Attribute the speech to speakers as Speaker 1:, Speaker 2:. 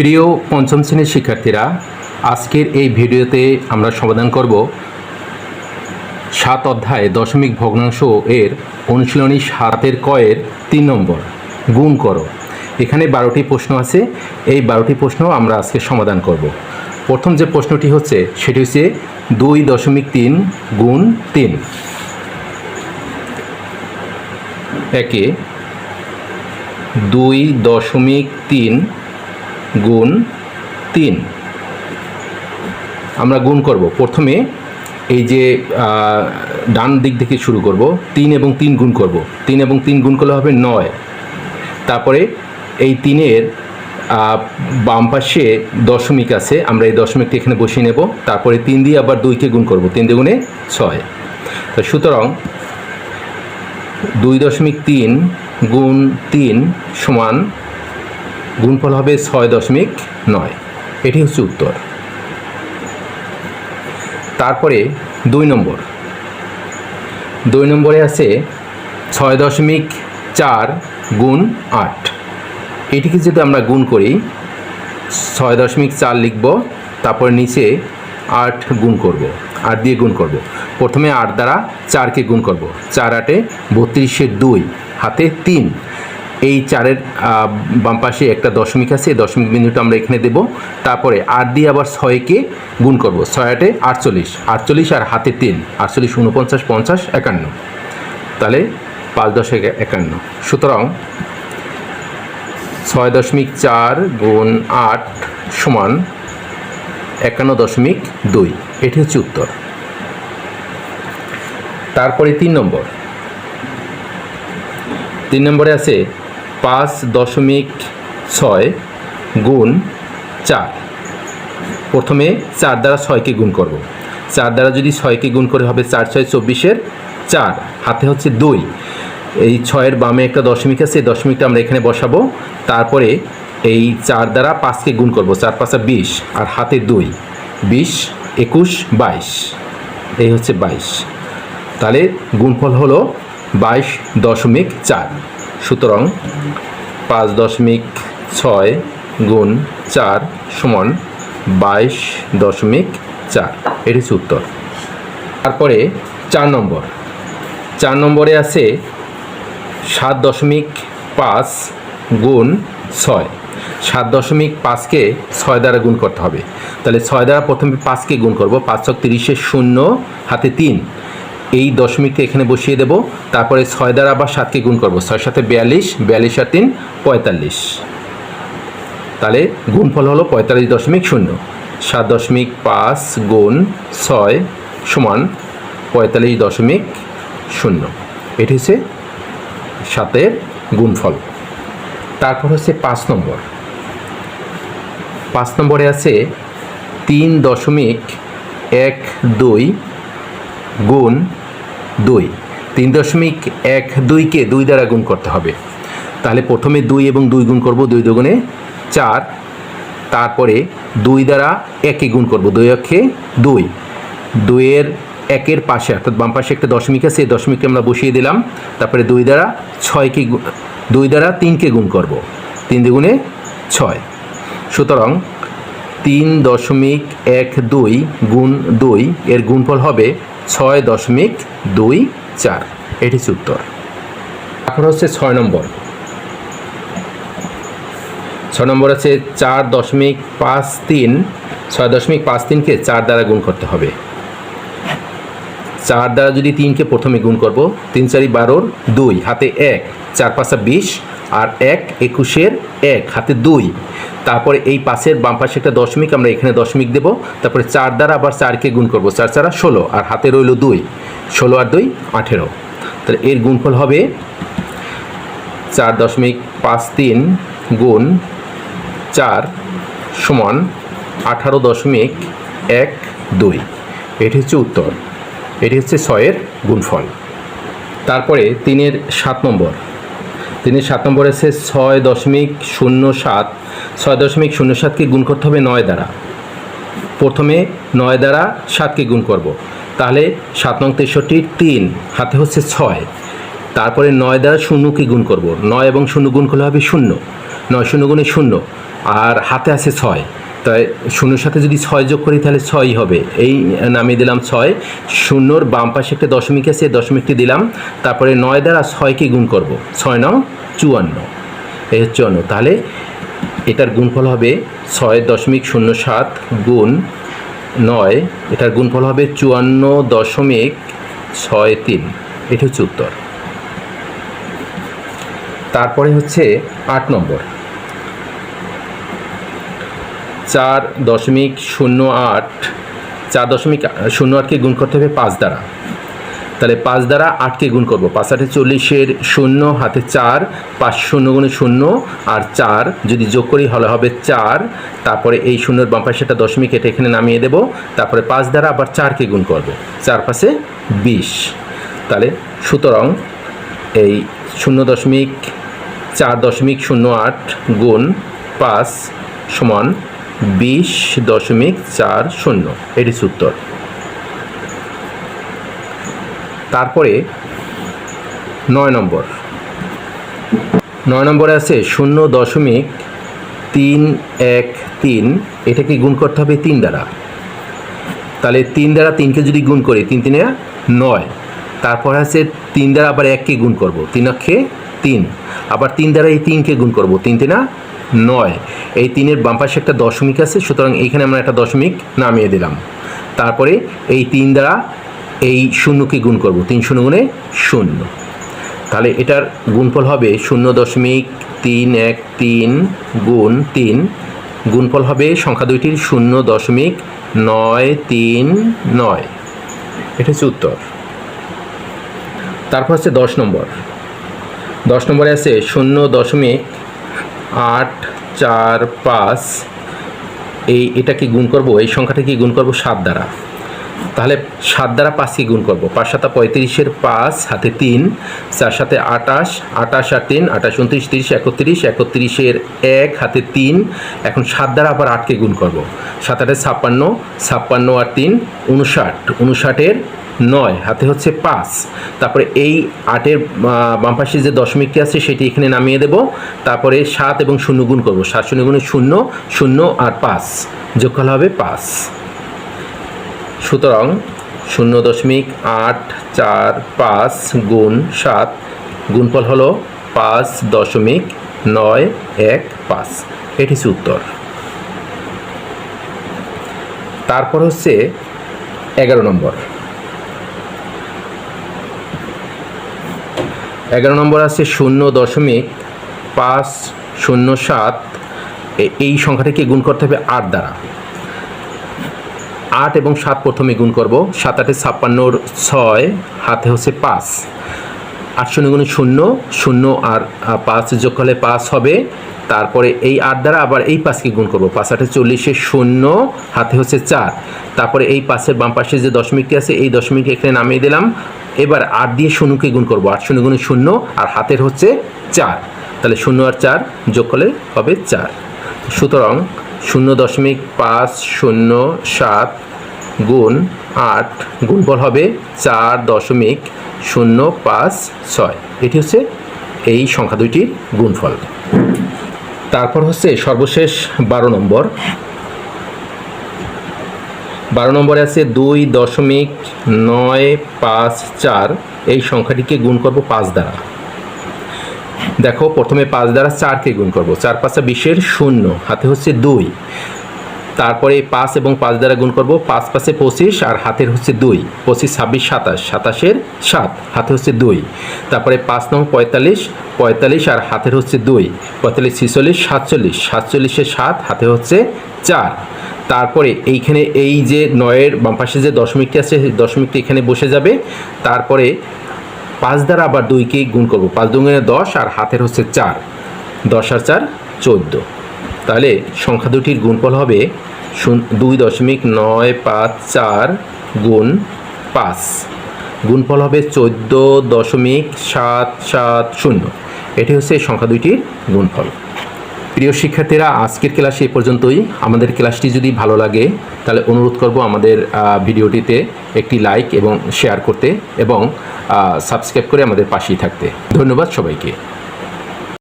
Speaker 1: প্রিয় পঞ্চম শ্রেণির শিক্ষার্থীরা, আজকের এই ভিডিওতে আমরা সমাধান করব সাত অধ্যায় দশমিক ভগ্নাংশ এর অনুশীলনী সাতের কয়ের তিন নম্বর। গুণ করো। এখানে বারোটি প্রশ্ন আছে। এই বারোটি প্রশ্ন আমরা আজকে সমাধান করব। প্রথম যে প্রশ্নটি হচ্ছে, সেটি হচ্ছে দুই দশমিক তিন গুণ তিন। একে দুই দশমিক তিন গুণ তিন। আমরা গুণ করব। প্রথমে এই যে ডান দিক থেকে শুরু করব, তিন এবং তিন গুণ করব। তিন এবং তিন গুণ করলে হবে নয়। তারপরে এই তিনের বাম পাশে দশমিক আছে, আমরা এই দশমিকটা এখানে বসিয়ে নেব। তারপরে তিন দিয়ে আবার দুইকে গুণ করব, তিন দ্বিগুণে ছয়। তো সুতরাং দুই দশমিক তিন গুণ তিন সমান গুণফল হবে ছয় দশমিক নয়। এটি হচ্ছে উত্তর। তারপরে দুই নম্বর। দুই নম্বরে আছে ছয় দশমিক চার গুণ আট। এটিকে যদি আমরা গুণ করি, ছয় দশমিক চার লিখব, তারপরে নিচে আট গুণ করব, আট দিয়ে গুণ করব। প্রথমে আট দ্বারা চারকে গুণ করব। চার আটে বত্রিশে দুই, হাতে তিন। এই চারের বাম পাশে একটা দশমিক আছে, এই দশমিক বিন্দুটা আমরা এখানে দেব। তারপরে আট দিয়ে আবার ছয়কে গুণ করব, ছয় আটে আটচল্লিশ আটচল্লিশ আর হাতে তিন, আটচল্লিশ উনপঞ্চাশ, পঞ্চাশ, একান্ন। তাহলে পাঁচ দশক একান্ন। সুতরাং ছয় দশমিক চার গুণ আট সমান একান্ন দশমিক দুই। এটি হচ্ছে উত্তর। তারপরে তিন নম্বর। তিন নম্বরে আছে পাঁচ দশমিক ছয় গুণ চার। প্রথমে চার দ্বারা ছয়কে গুণ করব। চার দ্বারা যদি ছয়কে গুণ করে হবে চার ছয় চব্বিশের চার, হাতে হচ্ছে দুই। এই ছয়ের বামে একটা দশমিক আছে দশমিকটা আমরা এখানে বসাবো। তারপরে এই চার দ্বারা পাঁচকে গুণ করব, চার পাঁচা বিশ, আর হাতে দুই। বিশ, একুশ, বাইশ। এই হচ্ছে বাইশ। তাহলে গুণফল হলো বাইশ দশমিক চার। সুতরাং পাঁচ দশমিক ছয় গুণ চার সমান বাইশ দশমিক চার। এটি হচ্ছে উত্তর। তারপরে চার নম্বর। চার নম্বরে আছে সাত দশমিক পাঁচ গুণ ছয়। সাত দশমিক পাঁচকে ছয় দ্বারা গুণ করতে হবে। তাহলে ছয় দ্বারা প্রথমে পাঁচকে গুণ করব। পাঁচ ছক তিরিশে শূন্য, হাতে তিন। এই দশমিকটা এখানে বসিয়ে দেব। তারপরে ছয় দ্বারা আবার সাতকে গুণ করব। ছয় সাথে বিয়াল্লিশ বিয়াল্লিশ আর তিন, পঁয়তাল্লিশ। তাহলে গুণফল হলো পঁয়তাল্লিশ দশমিক শূন্য। সাত দশমিক পাঁচ গুণ ছয় সমান পঁয়তাল্লিশ দশমিক শূন্য। এটি হচ্ছে সাতের গুণফল। তারপর হচ্ছে পাঁচ নম্বর। পাঁচ নম্বরে আছে তিন দশমিক এক দুই গুণ দুই। তিন দশমিক এক দুইকে দুই দ্বারা গুণ করতে হবে। তাহলে প্রথমে দুই এবং দুই গুণ করব দুই দুগুণে চার। তারপরে দুই দ্বারা একে গুণ করব দুই অক্ষে দুই। দুইয়ের একের পাশে, অর্থাৎ বাম পাশে একটা দশমিক আছে, এই দশমিককে আমরা বসিয়ে দিলাম। তারপরে দুই দ্বারা ছয়কে দুই দ্বারা তিনকে গুণ করব। তিন দ্বিগুণে ছয়। সুতরাং তিন দশমিক এক দুই গুণ দুই, এর গুণফল হবে ছয় দশমিক দুই চার। এটি উত্তর তারপর হচ্ছে ছয় নম্বর। ছয় নম্বর আছে চার দশমিক পাঁচ তিন, ছয় দশমিক পাঁচ তিনকে চার দ্বারা গুণ করতে হবে। চার দ্বারা যদি তিনকে প্রথমে গুণ করব, তিন চারি বারোর দুই, হাতে এক, চার পাঁচা বিশ আর এক একুশের এক, হাতে দুই। তারপরে এই পাশের বাম পাশে একটা দশমিক, আমরা এখানে দশমিক দেব। তারপরে চার দ্বারা আবার চারকে গুণ করব। চার চারা ষোলো, আর হাতে রইল দুই। ষোলো আর দুই, আঠেরো। তাহলে এর গুণফল হবে চার দশমিক পাঁচ তিন গুণ চার সমান আঠারো দশমিক এক দুই। এটি হচ্ছে উত্তর। এটি হচ্ছে ছয়ের গুণফল। তারপরে তিনের সাত নম্বর। তিনের সাত নম্বর আছে ছয় দশমিক শূন্য সাত, ছয় দশমিক শূন্য সাতকে গুণ করতে হবে নয় দ্বারা। প্রথমে নয় দ্বারা সাতকে গুণ করব। তাহলে সাত নং তেষট্টি তিন, হাতে হচ্ছে ছয়। তারপরে নয় দ্বারা শূন্যকে গুণ করব। নয় এবং শূন্য গুণ করলে হবে শূন্য। নয় শূন্য গুণে শূন্য। আর হাতে আছে ছয়। তাই শূন্যর সাথে যদি ছয় যোগ করি, তাহলে ছয়ই হবে। এই নামিয়ে দিলাম ছয়। শূন্যর বাম পাশে একটা দশমিক আছে দশমিকটি দিলাম। তারপরে নয় দ্বারা ছয়কে গুণ করব। ছয় নং চুয়ান্ন। এই হচ্ছে অন্য তাহলে এটার গুণফল হবে ছয় দশমিক শূন্য সাত গুণ নয়। এটার গুণফল হবে চুয়ান্ন দশমিক ছয় তিন। এটা হচ্ছে উত্তর। তারপরে হচ্ছে আট নম্বর। চার দশমিক শূন্য আট, চার দশমিক শূন্য আটকে গুণ করতে হবে পাঁচ দ্বারা। তাহলে পাঁচ দ্বারা আটকে গুণ করব। পাঁচ আটে চল্লিশের শূন্য, হাতে চার, পাঁচ শূন্য গুণে শূন্য, আর চার যদি যোগ করি হলে হবে চার। তারপরে এই শূন্যর বাম পাশে একটা দশমিক, এটা এখানে নামিয়ে দেব। তারপরে পাঁচ দ্বারা আবার চারকে গুণ করব। চার পাশে বিশ। তাহলে সুতরাং এই শূন্য দশমিক, চার দশমিক শূন্য আট গুণ পাঁচ সমান বিশ দশমিক চার শূন্য। এটি উত্তর তারপরে নয় নম্বর। নয় নম্বরে আছে শূন্য দশমিক তিন এক তিন। এটাকে গুণ করতে হবে তিন দ্বারা? তাহলে তিন দ্বারা তিনকে যদি গুণ করি, তিন তিনে নয়। তারপর আছে তিন দ্বারা আবার এককে গুণ করব, তিন অক্ষে তিন। আবার তিন দ্বারা এই তিনকে গুণ করব, তিন তিনা নয়। এই তিনের বাম পাশে একটা দশমিক আছে, সুতরাং এইখানে আমরা একটা দশমিক নামিয়ে দিলাম। তারপরে এই তিন দ্বারা এই শূন্যকে গুণ করব, তিন শূন্য গুণে শূন্য। তাহলে এটার গুণফল হবে শূন্য দশমিক তিন এক তিন গুণ তিন। গুণফল হবে সংখ্যা দুইটির শূন্য দশমিক নয় তিন নয়। এটা হচ্ছে উত্তর। তারপর হচ্ছে দশ নম্বর। দশ নম্বরে আছে শূন্য দশমিক আট, চার, পাঁচ, এই এটাকে গুণ করব? এই সংখ্যাটাকে গুণ করব? সাত দ্বারা। তাহলে সাত দ্বারা পাঁচকে গুণ করব? পাঁচ সাতা পঁয়ত্রিশের পাঁচ হাতে তিন, চার সাথে আটাশ আটাশ আর তিন, আটাশ উনত্রিশ, তিরিশ, একত্রিশ, একত্রিশের এক, হাতে তিন, এখন সাত দ্বারা আবার আটকে গুণ করব। সাত আটে ছাপ্পান্ন ছাপ্পান্ন আর তিন, উনষাট। উনষাটের নয়, হাতে হচ্ছে পাঁচ। তারপরে এই আটের বাম পাশে যে দশমিকটি আছে সেটি এখানে নামিয়ে দেব। তারপরে সাত এবং শূন্য গুণ করব। সাত শূন্য গুণে শূন্য শূন্য আর পাঁচ। যোগ করলে হবে পাঁচ। সুতরাং শূন্য দশমিক আট চার পাঁচ গুণ সাত গুণফল হলো পাঁচ দশমিক নয় এক পাঁচ। এটি হচ্ছে উত্তর। তারপর হচ্ছে এগারো নম্বর। এগারো নম্বর আছে শূন্য দশমিক পাঁচ শূন্য সাত। এই সংখ্যাটাকে গুণ করতে হবে? আট দ্বারা। আট এবং সাত প্রথমে গুণ করব। সাত আটে ছাপ্পান্নর ছয়, হাতে হচ্ছে পাঁচ। আট শূন্য গুণে শূন্য শূন্য আর পাঁচ যোগ করলে পাঁচ হবে। তারপরে এই আট দ্বারা আবার এই পাঁচকে গুণ করব। পাঁচ আটে চল্লিশে শূন্য, হাতে হচ্ছে চার। তারপরে এই পাঁচের বাম পাশে যে দশমিকটি আছে, এই দশমিকটি এখানে নামিয়ে দিলাম। এবার আট দিয়ে শূন্যকে গুণ করব। আট শূন্য গুণে শূন্য আর হাতের হচ্ছে চার। তাহলে শূন্য আর চার যোগ করলে হবে চার। সুতরাং শূন্য দশমিক পাঁচ শূন্য সাত গুণ আট গুণফল হবে চার দশমিক শূন্য পাঁচ ছয়। এটি হচ্ছে এই সংখ্যা দুইটির গুণফল। তারপর হচ্ছে সর্বশেষ বারো নম্বর। বারো নম্বরে আছে দুই দশমিক নয় পাঁচ চার। এই সংখ্যাটিকে গুণ করব পাঁচ দ্বারা। দেখো, প্রথমে পাঁচ দ্বারা চারকে গুণ করব। চার পাঁচা বিশের শূন্য, হাতে হচ্ছে দুই। তারপরে পাঁচ এবং পাঁচ দ্বারা গুণ করব পাঁচ পাঁচে পঁচিশ আর হাতের হচ্ছে দুই। পঁচিশ, ছাব্বিশ, সাতাশ। সাতাশের সাত, হাতে হচ্ছে দুই। তারপরে পাঁচ নং পঁয়তাল্লিশ পঁয়তাল্লিশ আর হাতের হচ্ছে দুই। পঁয়তাল্লিশ, ছিচল্লিশ, সাতচল্লিশ। সাতচল্লিশের সাত, হাতে হচ্ছে চার। তারপরে এইখানে এই যে নয়ের বাম পাশে যে দশমিকটি আছে, সেই দশমিকটি এখানে বসে যাবে। তারপরে পাঁচ দ্বারা আবার দুইকে গুণ করব। পাঁচ দুগুণে দশ আর হাতের হচ্ছে চার। দশ আর চার, চোদ্দ। তাহলে সংখ্যা দুটির গুণফল হবে দুই দশমিক নয় পাঁচ চার গুণ পাঁচ। গুণফল হবে চোদ্দ দশমিক সাত সাত শূন্য। এটি হচ্ছে সংখ্যা দুইটির গুণফল। প্রিয় শিক্ষার্থীরা, আজকের ক্লাস এই পর্যন্তই। আমাদের ক্লাসটি যদি ভালো লাগে, তাহলে অনুরোধ করব আমাদের ভিডিওটিতে একটি লাইক এবং শেয়ার করতে এবং সাবস্ক্রাইব করে আমাদের পাশেই থাকতে। ধন্যবাদ সবাইকে।